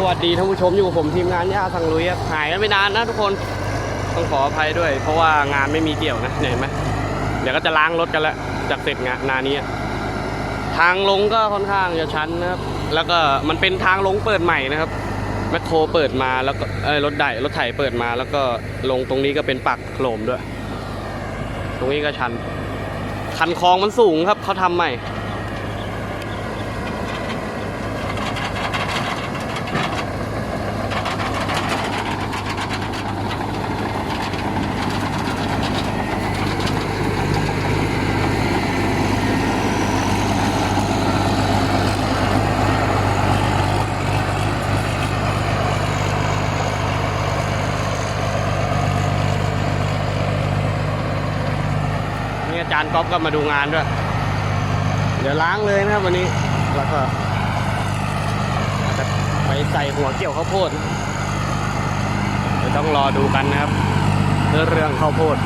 สวัสดีท่านผู้ชมอยู่กับผมทีมงานย่าสังลุยครับหายกันไม่นานนะทุกคนต้องขออภัยด้วย เพราะว่างานไม่มีเกี่ยวนะเห็นไหมเดี๋ยวก็จะล้างรถกันแล้วจากเสร็จงานนานี้ทางลงก็ค่อนข้างจะชันนะครับ แล้วก็มันเป็นทางลงเปิดใหม่นะครับแมคโครเปิดมาแล้วก็รถไดรถไถเปิดมา แล้วก็ลงตรงนี้ก็เป็นปักโคลมด้วย ตรงนี้ก็ชัน คันคลองมันสูงครับเขาทำใหม่าจารย์ก๊อฟก็มาดูงานด้วย เดี๋ยวล้างเลยนะครับวันนี้ แล้วก็จจะไปใส่หัวเกี่ยวข้าวโพดเดี๋ยวต้องรอดูกันนะครับเรื่องเรื่องข้าวโพด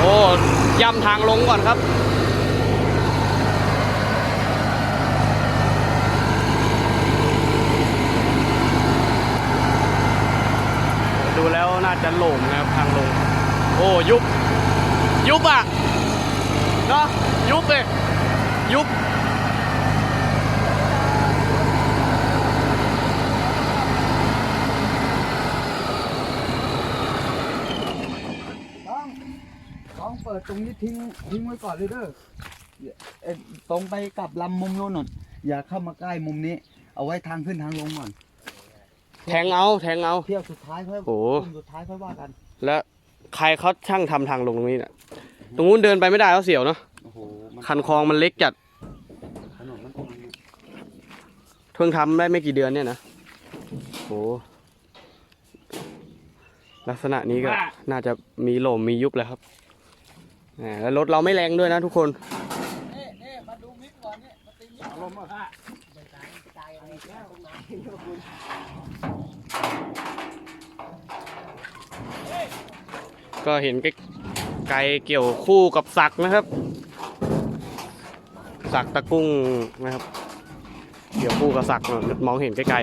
โอ้ย่ำทางลงก่อนครับ ดูแล้วน่า จะโหล่งนะครับทางลง โอ้ยุบ ยุบอะเนาะยุบเลยยุบต้องต้องเปิดตรงนี้ทิ้งทิ้งไว้ก่อนเลยเด้อเอ่อตรงไปกลับลำมุมโน้นน่อยอย่าเข้ามาใกล้มุมนี้ เอาไว้ทางขึ้นทางลงก่อน แทงเอา แทงเอา เที่ยวสุดท้ายค่อยโอ้ กลุ่มสุดท้ายค่อยว่ากันแล้วใครเขาช่างทำทางลงตรงนี้น่ะตรงนู้นเดินไปไม่ได้เขาเสียวเนาะโอ้โหมัคันคลองมันเล็กจัดถนนมันตรงนี้เพิ่งทำได้ไม่กี่เดือนเนี่ยนะโหลักษณะนี้ก็น่าจะมีโหล่มมียุบแล้วครับแหมแล้วรถเราไม่แรงด้วยนะทุกคนนี่นี่มาดูมิกก่อนนี่มาตีมิกลมอะ ก็เห็นไกลๆเกี่ยวคู่กับสักนะครับ สักตะกุ้งนะครับ เกี่ยวคู่กับสักเนอะมองเห็นใกล้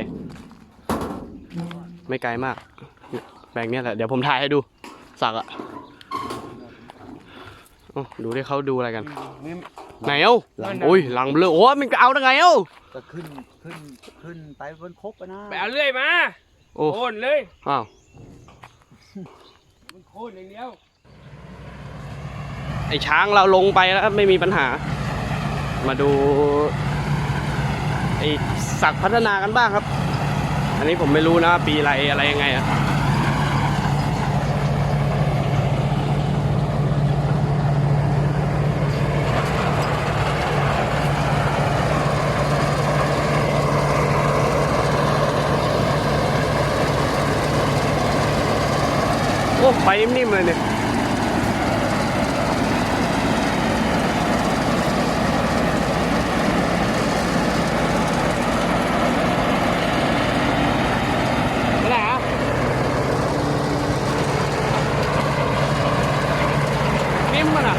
ๆไม่ไกลมากแปลงเนี้ยแหละเดี๋ยวผมถ่ายให้ดูสักอะเอ้าดูที่เขาดูอะไรกันนี่ไหนเอ้าอุ้ยหลังเบลอโอ้ยมันเอาได้ไงเอ้าก็ขึ้นขึ้นขึ้นไปบนคบไปนะไปเอาเรื่อยมาโอ้โค่นเลยอ้าวมัน โค่นอย่างเดียว ไอช้างเราลงไปแล้วไม่มีปัญหา มาดูไอสักพัฒนากันบ้างครับ อันนี้ผมไม่รู้นะปีอะไรอะไรยังไงอะ อ้ไฟนิ่มเลยเนี่ย ไปไหนอะนิ่มมันอะ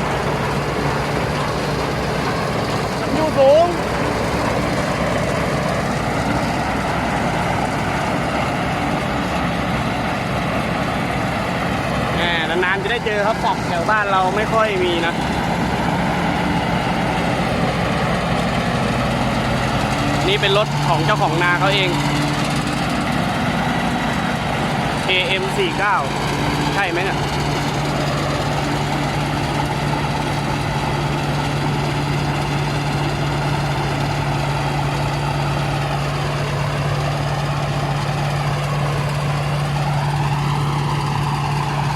มันอยู่สูงแหมนานๆ จะได้เจอครับสักแถวบ้านเราไม่ค่อยมีนะ นี่เป็นรถของเจ้าของนาเขาเอง AM49 ใช่ไหมเนี่ย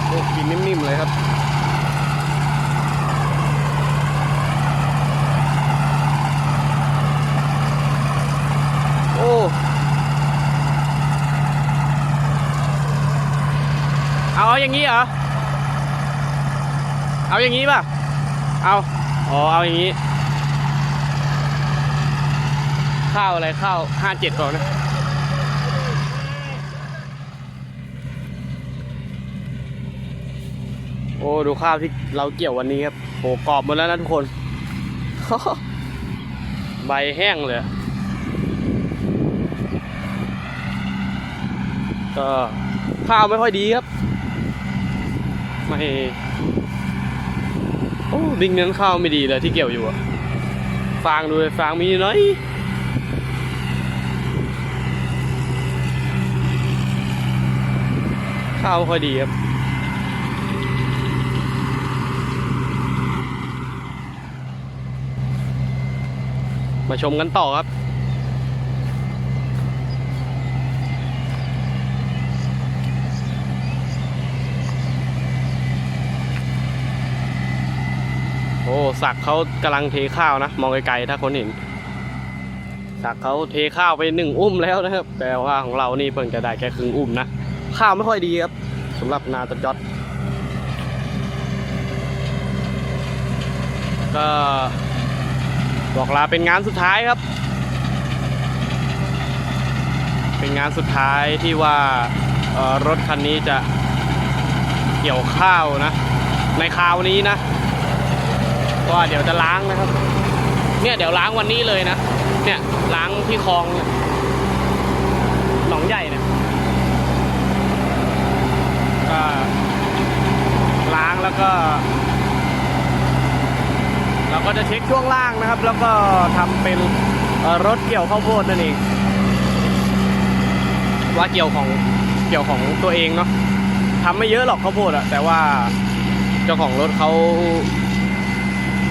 โอ้กินนิ่มๆเลยครับ โอ้ เอาเอาอย่างนี้เหรอ เอาอย่างนี้ป่ะ เอา อ๋อ เอาอย่างนี้ ข้าวอะไรข้าวห้าเจ็ดก่อนนะโอ้ดูข้าวที่เราเกี่ยววันนี้ครับโหกรอบหมดแล้วนะทุกคน ใบแห้งเลย ก็ข้าวไม่ค่อยดีครับ ไม่โอ้ดิงนั้นข้าวไม่ดีเลยที่เกี่ยวอยู่อะฟางดูเลยฟางมีน้อยข้าวค่อยดีครับมาชมกันต่อครับ โอ้สักเขากำลังเทข้าวนะ มองไกลๆถ้าคนเห็นสักเขาเทข้าวไปหนึ่งอุ้มแล้วนะครับ แต่ว่าของเรานี่เพิ่งจะได้แค่ครึ่งอุ้มนะ ข้าวไม่ค่อยดีครับสำหรับนาตะจอดก็บอกลาเป็นงานสุดท้ายครับ เป็นงานสุดท้ายที่ว่ารถคันนี้จะเกี่ยวข้าวนะ ในคราวนี้นะ ก็เดี๋ยวจะล้างนะครับ เนี่ยเดี๋ยวล้างวันนี้เลยนะ เนี่ยล้างที่คลองเนี่ยหนองใหญ่เนี่ยก็ล้างแล้วก็ เราก็จะเช็คช่วงล่างนะครับ แล้วก็ทำเป็นรถเกี่ยวข้าวโพดนั่นเองว่าเกี่ยวของเกี่ยวของตัวเองเนาะทำไม่เยอะหรอกข้าวโพดอะแต่ว่าเจ้าของรถเขา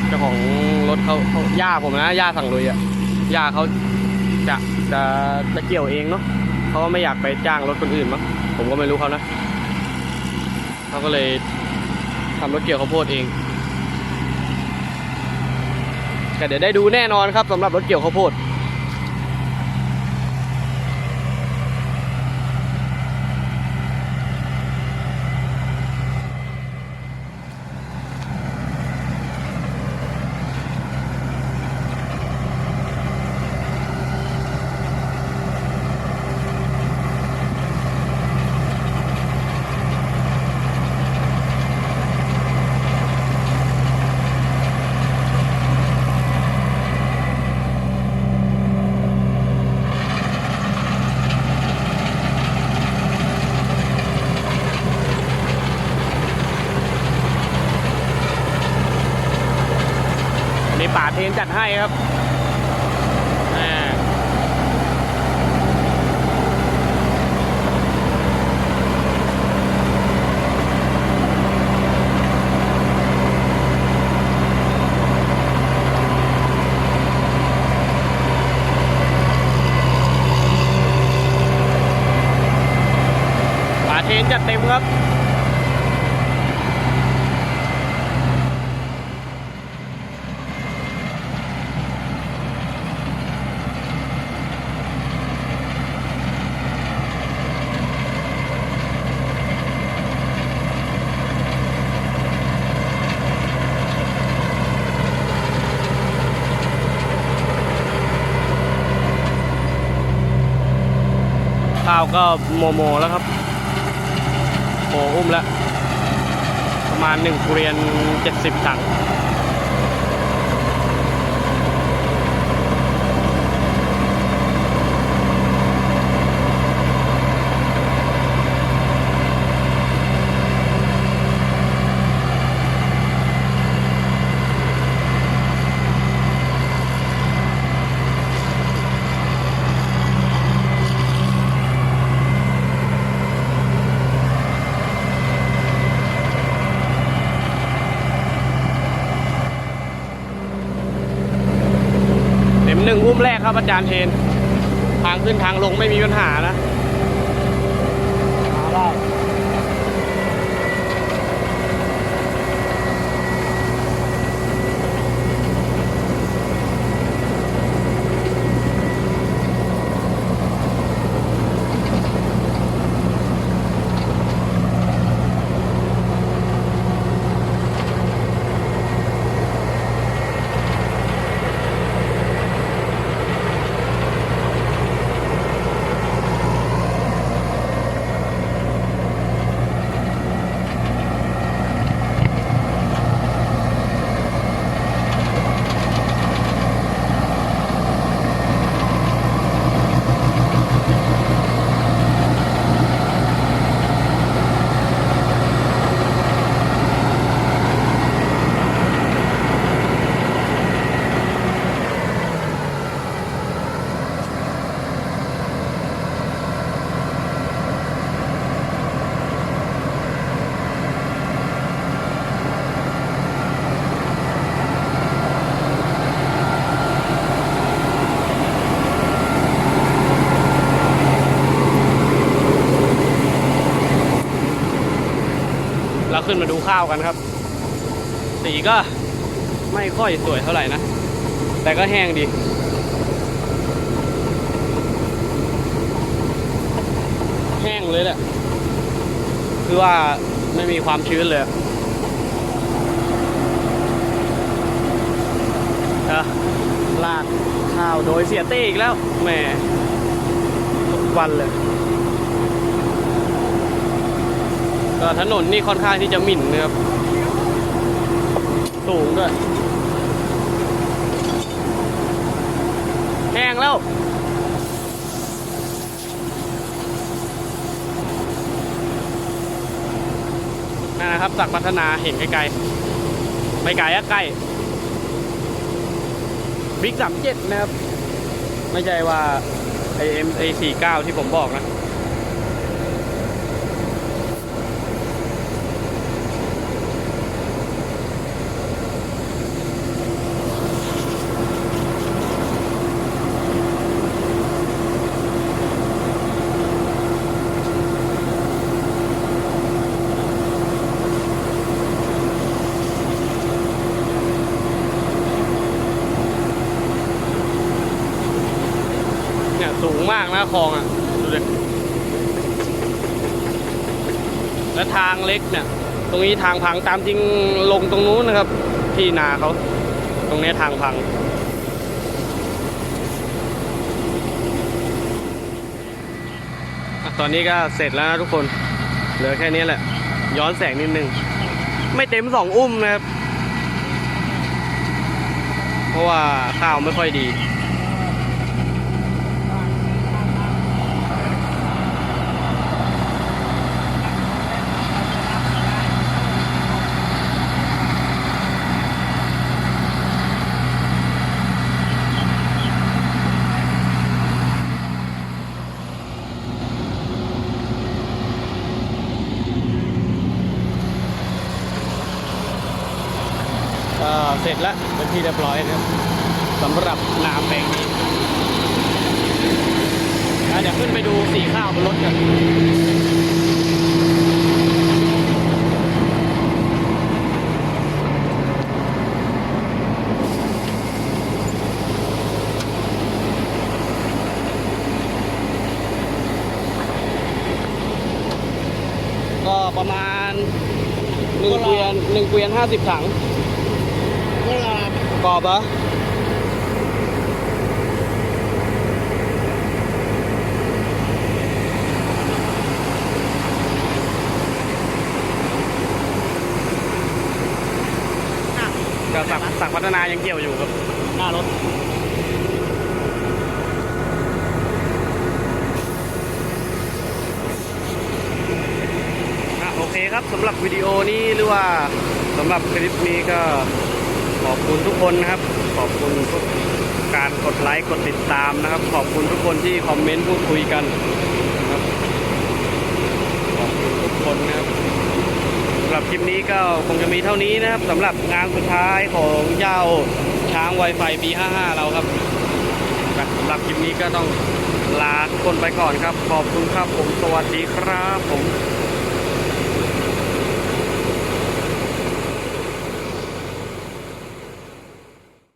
เจ้าของรถเขาเขาย่าผมนะย่าสั่งลุยอะย่าเขาจะจะจะเกี่ยวเองเนาะเขาก็ไม่อยากไปจ้างรถคนอื่นมั้งผมก็ไม่รู้เขานะเขาก็เลยทำรถเกี่ยวข้าวโพดเองก็เดี๋ยวได้ดูแน่นอนครับสำหรับรถเกี่ยวข้าวโพด ทนจัดให้ครับป่าเทนจัดเต็มครับาวก็โมโมแล้วครับโอ้อุ้มแล้ว ประมาณหนึ่งเกรียนเจ็ดสิบถัง เต็มหนึ่งอุ้มแรก ครับอาจารย์เทน ทางขึ้นทางลงไม่มีปัญหานะ มาได้ ก ขึ้นมาดูข้าวกันครับ สีก็ไม่ค่อยสวยเท่าไหร่นะ แต่ก็แห้งดี แห้งเลยแหละ คือว่าไม่มีความชื้นเลยอะอะลากข้าวโดยเสียเต้อีกแล้วแหมทุกวันเลย ก็ถนนนี่ค่อนข้างที่จะหมิ่นนะครับ สูงด้วย แห้งแล้ว นั่นนะครับสักพัฒนาเห็นไกลๆไม่ไกลอะใกล้บิ๊กสามเจ็ดนะครับ ไม่ใช่ว่าไอเอ็มไอสี่เก้าที่ผมบอกนะ เนี่ย สูงมากนะคลองอะ ดูดิและทางเล็กเนี่ย ตรงนี้ทางพังตามจริงลงตรงนู้นนะครับ ที่นาเขา ตรงนี้ทางพังอตอนนี้ก็เสร็จแล้วนะทุกคน เหลือแค่นี้แหละ ย้อนแสงนิดนึง ไม่เต็มสองอุ้มนะครับ เพราะว่าข้าวไม่ค่อยดี ก็เสร็จแล้วเป็นที่เรียบร้อยนะครับสำหรับนาแปลงนี้แล้วเดี๋ยวขึ้นไปดูสีข้าวบนรถกันก็ประมาณหนึ่งเกวียน หนึ่งเกวียนห้าสิบถังกรอบเหรอก็สักสักพัฒนายังเกี่ยวอยู่ครับ หน้ารถอะโอเคครับสำหรับวิดีโอนี้หรือว่า สำหรับคลิปนี้ก็ขอบคุณทุกคนนะครับ ขอบคุณทุกการกดไลค์กดติดตามนะครับ ขอบคุณทุกคนที่คอมเมนต์พูดคุยกันนะครับขอบคุณทุกคนนะครับสำหรับคลิปนี้ก็คงจะมีเท่านี้นะครับสำหรับงานสุดท้ายของเจ้าช้าง Wi-Fi B55 เราครับสำหรับคลิปนี้ก็ต้องลาทุกคนไปก่อนครับ ขอบคุณครับผมสวัสดีครับผม